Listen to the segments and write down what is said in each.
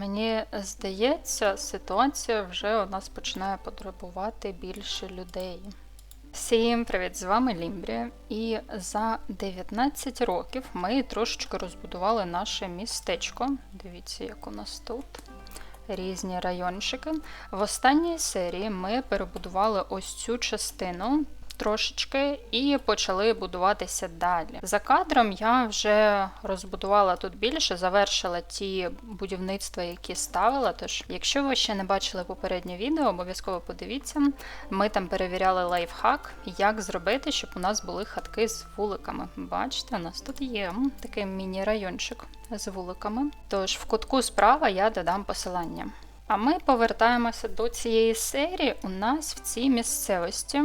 Мені здається, ситуація вже у нас починає потребувати більше людей. Всім привіт! З вами Лімбрія. І за 19 років ми трошечки розбудували наше містечко. Дивіться, як у нас тут. Різні райончики. В останній серії ми перебудували ось цю частину трошечки і почали будуватися далі. За кадром я вже розбудувала тут більше, завершила ті будівництва, які ставила. Тож, якщо ви ще не бачили попереднє відео, обов'язково подивіться. Ми там перевіряли лайфхак, як зробити, щоб у нас були хатки з вуликами. Бачите, у нас тут є такий міні-райончик з вуликами. Тож в кутку справа я додам посилання. А ми повертаємося до цієї серії. У нас в цій місцевості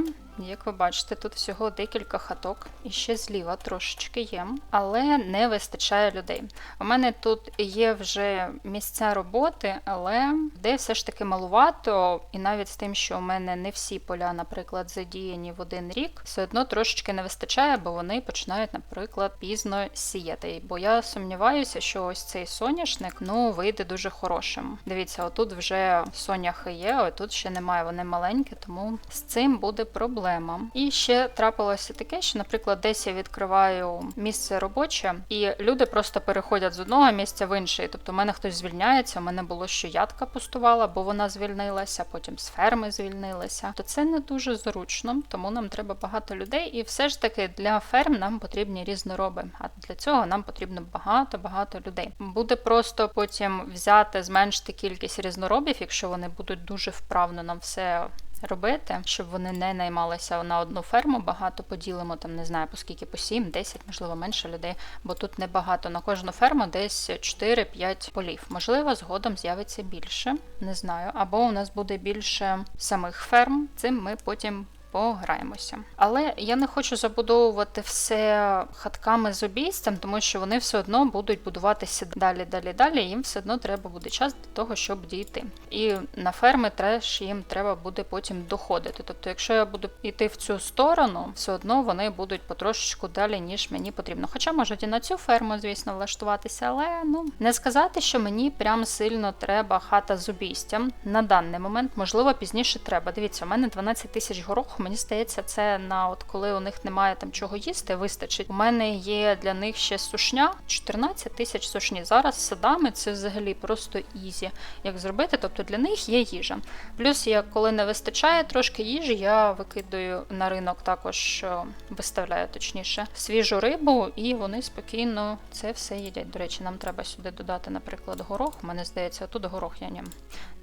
як ви бачите, тут всього декілька хаток, і ще зліва трошечки є, але не вистачає людей. У мене тут є вже місця роботи, але де все ж таки малувато, і навіть з тим, що у мене не всі поля, наприклад, задіяні в один рік, все одно трошечки не вистачає, бо вони починають, наприклад, пізно сіяти. Бо я сумніваюся, що ось цей соняшник ну, вийде дуже хорошим. Дивіться, отут вже соняхи є, а тут ще немає, вони маленькі, тому з цим буде проблема проблема. І ще трапилося таке, що, наприклад, десь я відкриваю місце робоче, і люди просто переходять з одного місця в інший. Тобто, у мене хтось звільняється, у мене було що ядка пустувала, бо вона звільнилася, потім з ферми звільнилася. То це не дуже зручно, тому нам треба багато людей. І все ж таки для ферм нам потрібні різнороби. А для цього нам потрібно багато-багато людей. Буде просто потім взяти, зменшити кількість різноробів, якщо вони будуть дуже вправно нам все робити, щоб вони не наймалися на одну ферму. Багато поділимо там, не знаю, по скільки, по 7, 10, можливо, менше людей, бо тут небагато. На кожну ферму десь 4-5 полів. Можливо, згодом з'явиться більше, не знаю. Або у нас буде більше самих ферм. Цим ми потім пограємося. Але я не хочу забудовувати все хатками з обійстям, тому що вони все одно будуть будуватися далі, далі, далі. Їм все одно треба буде час для того, щоб дійти. І на ферми теж їм треба буде потім доходити. Тобто, якщо я буду йти в цю сторону, все одно вони будуть потрошечку далі, ніж мені потрібно. Хоча можуть і на цю ферму, звісно, влаштуватися, але ну не сказати, що мені прям сильно треба хата з обійстям. На даний момент, можливо, пізніше треба. Дивіться, у мене 12 тисяч гороху мені здається, це на от коли у них немає там чого їсти, вистачить. У мене є для них ще сушня, 14 тисяч сушні. Зараз садами це взагалі просто ізі, як зробити. Тобто для них є їжа. Плюс, я коли не вистачає трошки їжі, я викидаю на ринок також виставляю точніше свіжу рибу, і вони спокійно це все їдять. До речі, нам треба сюди додати, наприклад, горох. У мене здається, тут горох я нім.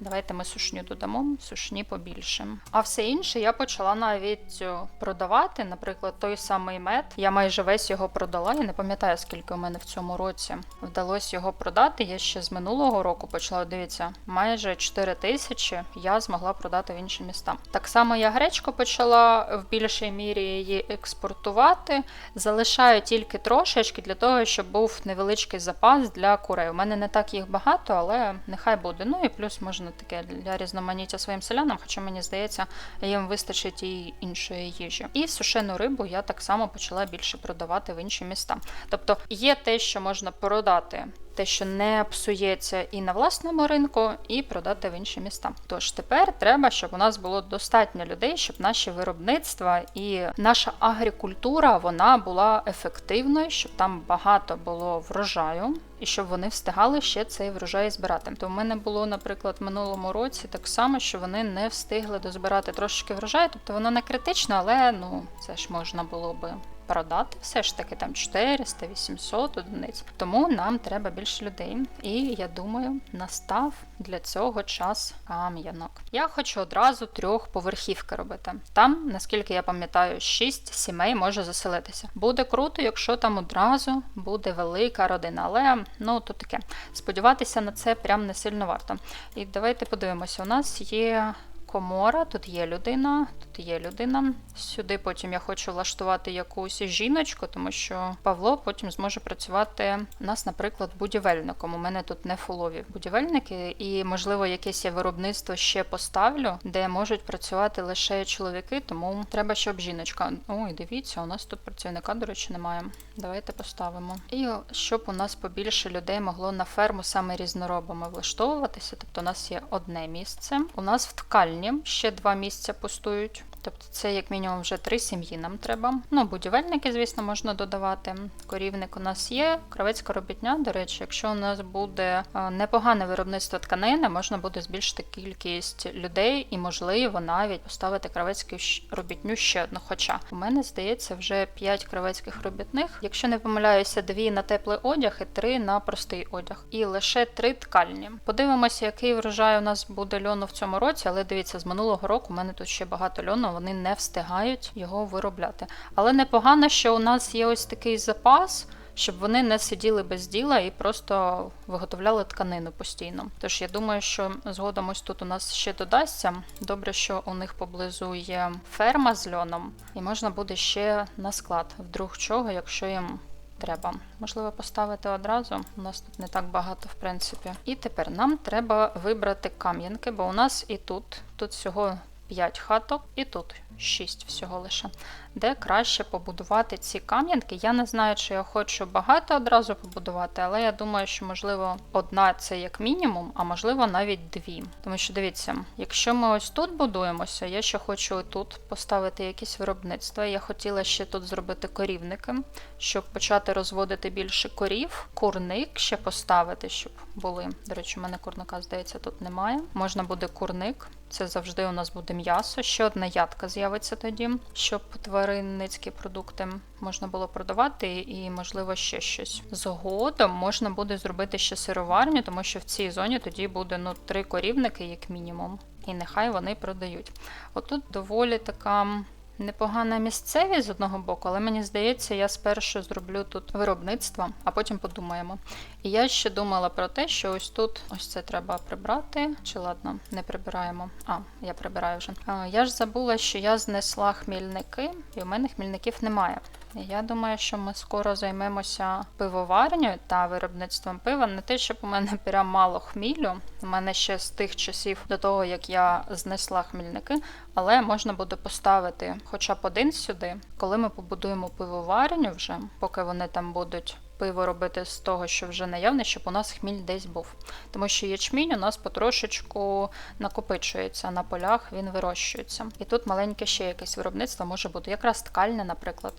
Давайте ми сушню додамо, сушні побільше. А все інше я почала навіть е, продавати. Наприклад, той самий мед. Я майже весь його продала. Я не пам'ятаю, скільки у мене в цьому році вдалося його продати. Я ще з минулого року почала. Дивіться, майже 4 тисячі я змогла продати в інші міста. Так само я гречку почала в більшій мірі її експортувати. Залишаю тільки трошечки для того, щоб був невеличкий запас для курей. У мене не так їх багато, але нехай буде. Ну і плюс можна потрібно таке для різноманіття своїм селянам, хоча мені здається, їм вистачить і іншої їжі. І сушену рибу я так само почала більше продавати в інші міста. Тобто є те, що можна продати. Те, що не псується і на власному ринку, і продати в інші міста. Тож тепер треба, щоб у нас було достатньо людей, щоб наші виробництва і наша агрикультура вона була ефективною, щоб там багато було врожаю, і щоб вони встигали ще цей врожай збирати. То в мене було, наприклад, в минулому році так само, що вони не встигли дозбирати трошки врожаю, тобто воно не критично, але ну це ж можна було би продати все ж таки там 400-800 одиниць. Тому нам треба більше людей. І я думаю, настав для цього час кам'янок. Я хочу одразу трьох поверхівки робити. Там, наскільки я пам'ятаю, 6 сімей може заселитися. Буде круто, якщо там одразу буде велика родина, але ну то таке. Сподіватися на це прям не сильно варто. І давайте подивимося, у нас є комора, тут є людина, тут є людина. Сюди потім я хочу влаштувати якусь жіночку, тому що Павло потім зможе працювати у нас, наприклад, будівельником. У мене тут не фулові будівельники, і, можливо, якесь я виробництво ще поставлю, де можуть працювати лише чоловіки, тому треба, щоб жіночка. Ой, дивіться, у нас тут працівника, до речі, немає. Давайте поставимо. І щоб у нас побільше людей могло на ферму саме різноробами влаштовуватися. Тобто у нас є одне місце. У нас в ткальні ще два місця пустують. Тобто це як мінімум вже три сім'ї нам треба. Ну, будівельники, звісно, можна додавати. Корівник у нас є, кравецька робітня. До речі, якщо у нас буде е, непогане виробництво тканини, можна буде збільшити кількість людей і, можливо, навіть поставити кравецьку робітню ще одну. Хоча у мене здається вже 5 кравецьких робітних. Якщо не помиляюся, дві на теплий одяг і три на простий одяг. І лише три ткальні. Подивимося, який врожай у нас буде льону в цьому році, але дивіться, з минулого року у мене тут ще багато льону, вони не встигають його виробляти. Але непогано, що у нас є ось такий запас. Щоб вони не сиділи без діла і просто виготовляли тканину постійно. Тож я думаю, що згодом ось тут у нас ще додасться. Добре, що у них поблизу є ферма з льоном, і можна буде ще на склад, вдруг чого, якщо їм треба. Можливо, поставити одразу. У нас тут не так багато, в принципі. І тепер нам треба вибрати кам'янки, бо у нас і тут, тут всього 5 хаток, і тут 6 всього лише. Де краще побудувати ці кам'янки. Я не знаю, чи я хочу багато одразу побудувати, але я думаю, що можливо одна це як мінімум, а можливо навіть дві. Тому що дивіться, якщо ми ось тут будуємося, я ще хочу тут поставити якісь виробництва. Я хотіла ще тут зробити корівники, щоб почати розводити більше корів, курник ще поставити, щоб були. До речі, у мене курника, здається, тут немає. Можна буде курник. Це завжди у нас буде м'ясо. Ще одна ядка з'явиться тоді, щоб тваринницькі продукти можна було продавати, і, можливо, ще щось. Згодом можна буде зробити ще сироварню, тому що в цій зоні тоді буде ну, три корівники, як мінімум. І нехай вони продають. Отут доволі така. Непогана місцевість з одного боку, але мені здається, я спершу зроблю тут виробництво, а потім подумаємо. І я ще думала про те, що ось тут ось це треба прибрати. Чи ладно, не прибираємо. А, я прибираю вже. А, я ж забула, що я знесла хмільники, і в мене хмільників немає. Я думаю, що ми скоро займемося пивоварнею та виробництвом пива. Не те, щоб у мене прям мало хмілю. У мене ще з тих часів до того, як я знесла хмільники, але можна буде поставити хоча б один сюди, коли ми побудуємо пивоварню вже, поки вони там будуть. Пиво робити з того, що вже наявне, щоб у нас хміль десь був. Тому що ячмінь у нас потрошечку накопичується на полях, він вирощується. І тут маленьке ще якесь виробництво може бути, якраз ткальне, наприклад.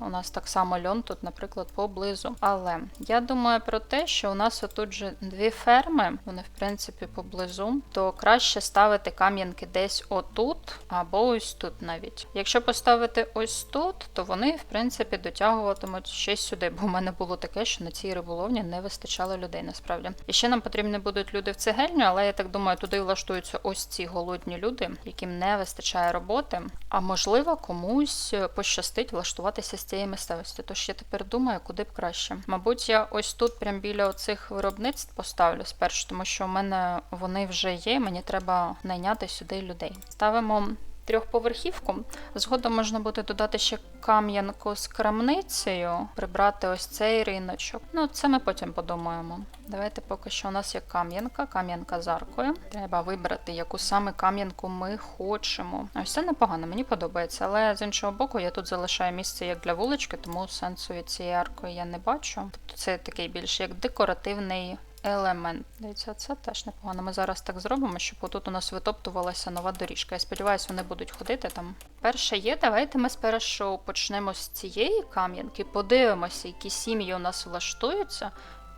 У нас так само льон тут, наприклад, поблизу. Але я думаю про те, що у нас отут же дві ферми, вони в принципі поблизу, то краще ставити кам'янки десь отут або ось тут навіть. Якщо поставити ось тут, то вони в принципі дотягуватимуть ще сюди, бо в мене було таке, що на цій риболовні не вистачало людей насправді. І ще нам потрібні будуть люди в цегельню, але я так думаю, туди влаштуються ось ці голодні люди, яким не вистачає роботи. А можливо, комусь пощастить влаштуватися з цієї місцевості. Тож я тепер думаю, куди б краще. Мабуть, я ось тут, прям біля оцих виробництв, поставлю спершу, тому що у мене вони вже є. Мені треба найняти сюди людей. Ставимо. Трьохповерхівку. Згодом можна буде додати ще кам'янку з крамницею, прибрати ось цей риночок. Ну, це ми потім подумаємо. Давайте поки що у нас є кам'янка, кам'янка з аркою. Треба вибрати, яку саме кам'янку ми хочемо. Ось це непогано, мені подобається. Але з іншого боку, я тут залишаю місце як для вулички, тому сенсу від цієї аркою я не бачу. Тобто це такий більш як декоративний елемент. Дивіться, це теж непогано. Ми зараз так зробимо, щоб отут у нас витоптувалася нова доріжка. Я сподіваюся, вони будуть ходити там. Перше є, давайте ми спершу почнемо з цієї кам'янки, подивимося, які сім'ї у нас влаштуються,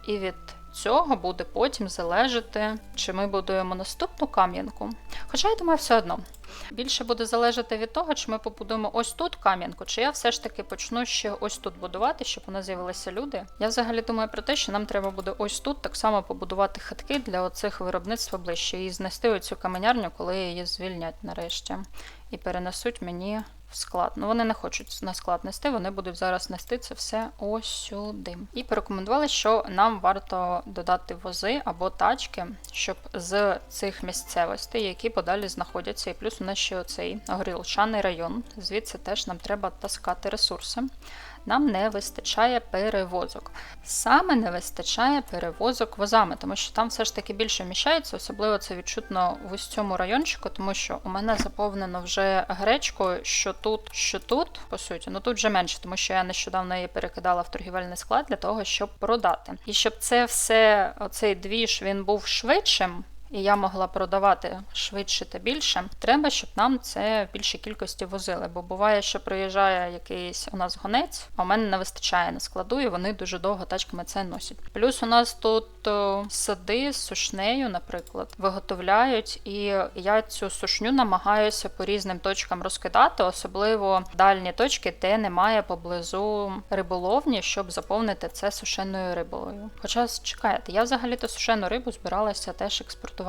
і від цього буде потім залежати, чи ми будуємо наступну кам'янку. Хоча я думаю, все одно. Більше буде залежати від того, чи ми побудуємо ось тут кам'янку, чи я все ж таки почну ще ось тут будувати, щоб у нас з'явилися люди. Я взагалі думаю про те, що нам треба буде ось тут так само побудувати хатки для оцих виробництва ближче і знести оцю каменярню, коли її звільнять нарешті. і перенесуть мені в склад. Ну, вони не хочуть на склад нести, вони будуть зараз нести це все ось сюди. І порекомендували, що нам варто додати вози або тачки, щоб з цих місцевостей, які подалі знаходяться, і плюс у нас ще оцей горілчаний район. Звідси теж нам треба таскати ресурси. Нам не вистачає перевозок. Саме не вистачає перевозок возами, тому що там все ж таки більше вміщається, особливо це відчутно в ось цьому райончику, тому що у мене заповнено вже гречкою, що тут, що тут, по суті, ну тут вже менше, тому що я нещодавно її перекидала в торгівельний склад для того, щоб продати. І щоб це все, оцей двіж, він був швидшим. І я могла продавати швидше та більше. Треба, щоб нам це в більшій кількості возили. Бо буває, що приїжджає якийсь у нас гонець, а у мене не вистачає на складу, і вони дуже довго тачками це носять. Плюс у нас тут сади з сушнею, наприклад, виготовляють, і я цю сушню намагаюся по різним точкам розкидати, особливо дальні точки, де немає поблизу риболовні, щоб заповнити це сушеною рибою. Хоча чекайте, я взагалі-то сушену рибу збиралася теж експортувати.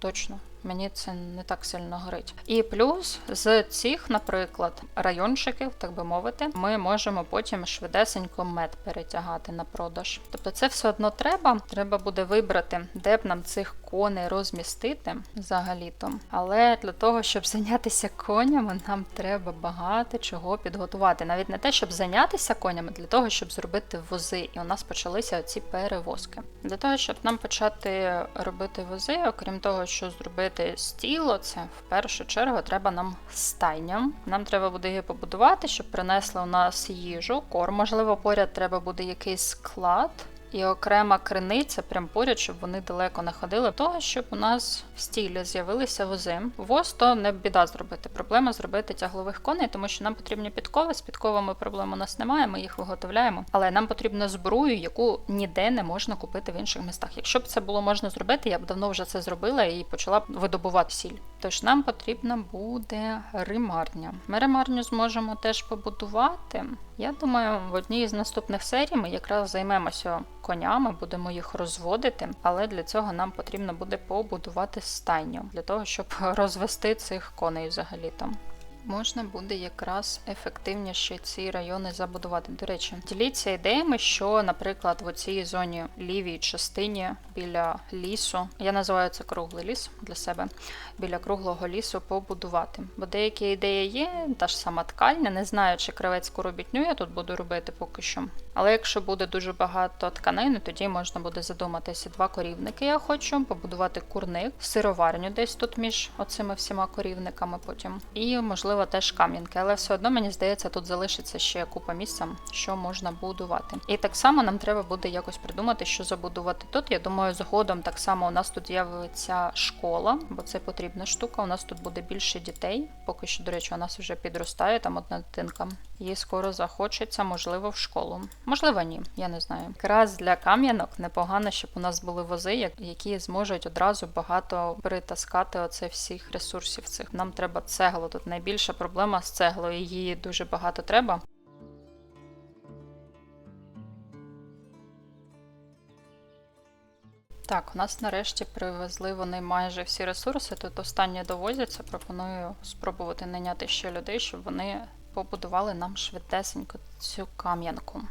Точно, мені це не так сильно горить. І плюс з цих, наприклад, райончиків, так би мовити, ми можемо потім швидесенько мед перетягати на продаж. Тобто це все одно треба. Треба буде вибрати, де б нам цих коней розмістити взагалі-то. Але для того, щоб зайнятися конями, нам треба багато чого підготувати. Навіть не те, щоб зайнятися конями, для того, щоб зробити вози. І у нас почалися оці перевозки. Для того, щоб нам почати робити вози, окрім того, що зробити стіло, це в першу чергу треба нам стайня. Нам треба буде її побудувати, щоб принесли у нас їжу, корм. Можливо, поряд треба буде якийсь склад. І окрема криниця прям поряд, щоб вони далеко не ходили, того, щоб у нас в стілі з'явилися вози. Воз то не біда зробити. Проблема зробити тяглових коней, тому що нам потрібні підкови. З підковами проблем у нас немає, ми їх виготовляємо. Але нам потрібна зброю, яку ніде не можна купити в інших містах. Якщо б це було можна зробити, я б давно вже це зробила і почала б видобувати сіль. Тож нам потрібна буде римарня. Ми римарню зможемо теж побудувати. Я думаю, в одній з наступних серій ми якраз займемося конями, будемо їх розводити, але для цього нам потрібно буде побудувати стайню для того, щоб розвести цих коней взагалі-то. Можна буде якраз ефективніше ці райони забудувати. До речі, діліться ідеями, що, наприклад, в цій зоні лівій частині біля лісу, я називаю це круглий ліс для себе, біля круглого лісу побудувати. Бо деякі ідеї є, та ж сама ткальня, не знаю, чи кривецьку робітню я тут буду робити поки що. Але якщо буде дуже багато тканини, тоді можна буде задуматися. Два корівники я хочу, побудувати курник, сироварню десь тут між оцими всіма корівниками потім. І, можливо, теж кам'янки. Але все одно, мені здається, тут залишиться ще купа місця, що можна будувати. І так само нам треба буде якось придумати, що забудувати тут. Я думаю, згодом так само у нас тут з'явиться школа, бо це потрібна штука. У нас тут буде більше дітей. Поки що, до речі, у нас вже підростає там одна дитинка. Їй скоро захочеться, можливо, в школу. Можливо, ні, я не знаю. Якраз для кам'янок непогано, щоб у нас були вози, які зможуть одразу багато притаскати оце всіх ресурсів. Цих нам треба цеглу. Тут найбільша проблема з цеглою. Її дуже багато треба. Так, у нас нарешті привезли вони майже всі ресурси. Тут останні довозяться. Пропоную спробувати найняти ще людей, щоб вони побудували нам швидесенько цю кам'янку.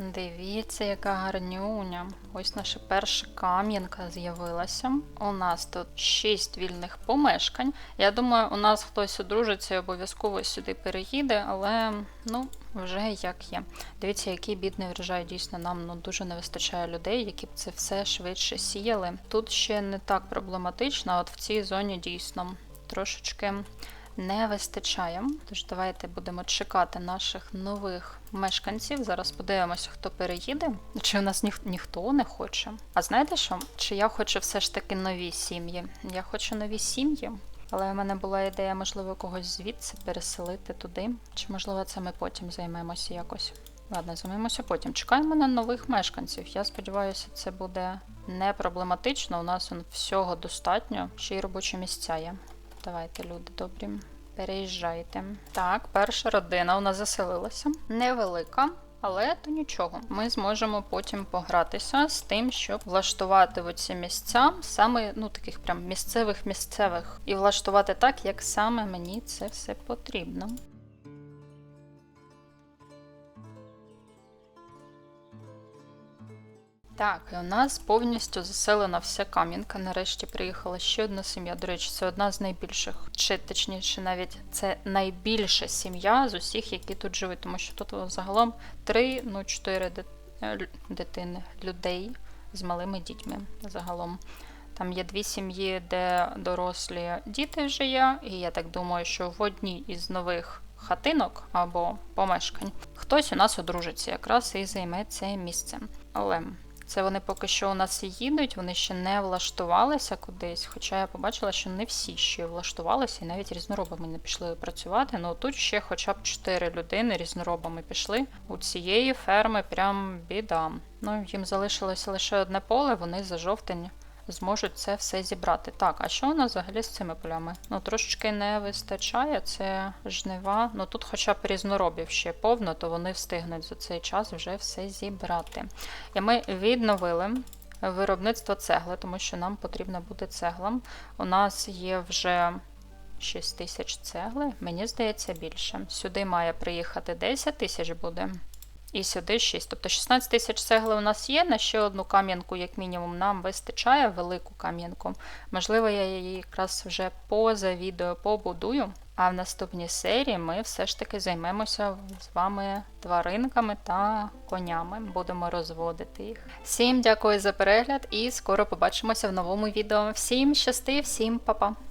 Дивіться, яка гарнюня. Ось наша перша кам'янка з'явилася. У нас тут 6 вільних помешкань. Я думаю, у нас хтось одружиться і обов'язково сюди переїде, але ну, вже як є. Дивіться, який бідний врожай. Дійсно, нам ну, дуже не вистачає людей, які б це все швидше сіяли. Тут ще не так проблематично, от в цій зоні дійсно трошечки не вистачає. Тож давайте будемо чекати наших нових мешканців. Зараз подивимося, хто переїде. Чи у нас ніх- ніхто не хоче. А знаєте що? Чи я хочу все ж таки нові сім'ї? Я хочу нові сім'ї. Але в мене була ідея, можливо, когось звідси переселити туди. Чи можливо це ми потім займемося якось? Ладно, займемося потім. Чекаємо на нових мешканців. Я сподіваюся, це буде не проблематично. У нас всього достатньо. Ще й робочі місця є. Давайте, люди добрі. Переїжджайте. Так, перша родина у нас заселилася. Невелика. Але то нічого, ми зможемо потім погратися з тим, щоб влаштувати оці місця, саме ну таких прям місцевих місцевих, і влаштувати так, як саме мені це все потрібно. Так, і у нас повністю заселена вся кам'янка. Нарешті приїхала ще одна сім'я. До речі, це одна з найбільших, чи точніше, навіть це найбільша сім'я з усіх, які тут живуть, тому що тут загалом три, ну чотири е, дитини, людей з малими дітьми загалом. Там є дві сім'ї, де дорослі діти вже є, і я так думаю, що в одній із нових хатинок або помешкань хтось у нас одружиться якраз і займе це місце. Але це вони поки що у нас їдуть, вони ще не влаштувалися кудись. Хоча я побачила, що не всі ще влаштувалися і навіть різноробами не пішли працювати. Ну тут ще хоча б 4 людини різноробами пішли. У цієї ферми прям біда. Ну їм залишилося лише одне поле, вони за жовтень зможуть це все зібрати. Так, а що у нас взагалі з цими полями? Ну трошечки не вистачає, це жнива. Ну тут хоча б різноробів ще повно, то вони встигнуть за цей час вже все зібрати. І ми відновили виробництво цегли, тому що нам потрібна буде цегла. У нас є вже 6 тисяч цегли, мені здається, більше. Сюди має приїхати 10 тисяч буде. І сюди 6. Тобто 16 тисяч цегли у нас є. На ще одну кам'янку, як мінімум, нам вистачає велику кам'янку. Можливо, я її якраз вже поза відео побудую. А в наступній серії ми все ж таки займемося з вами тваринками та конями. Будемо розводити їх. Всім дякую за перегляд і скоро побачимося в новому відео. Всім щасти, всім па-па!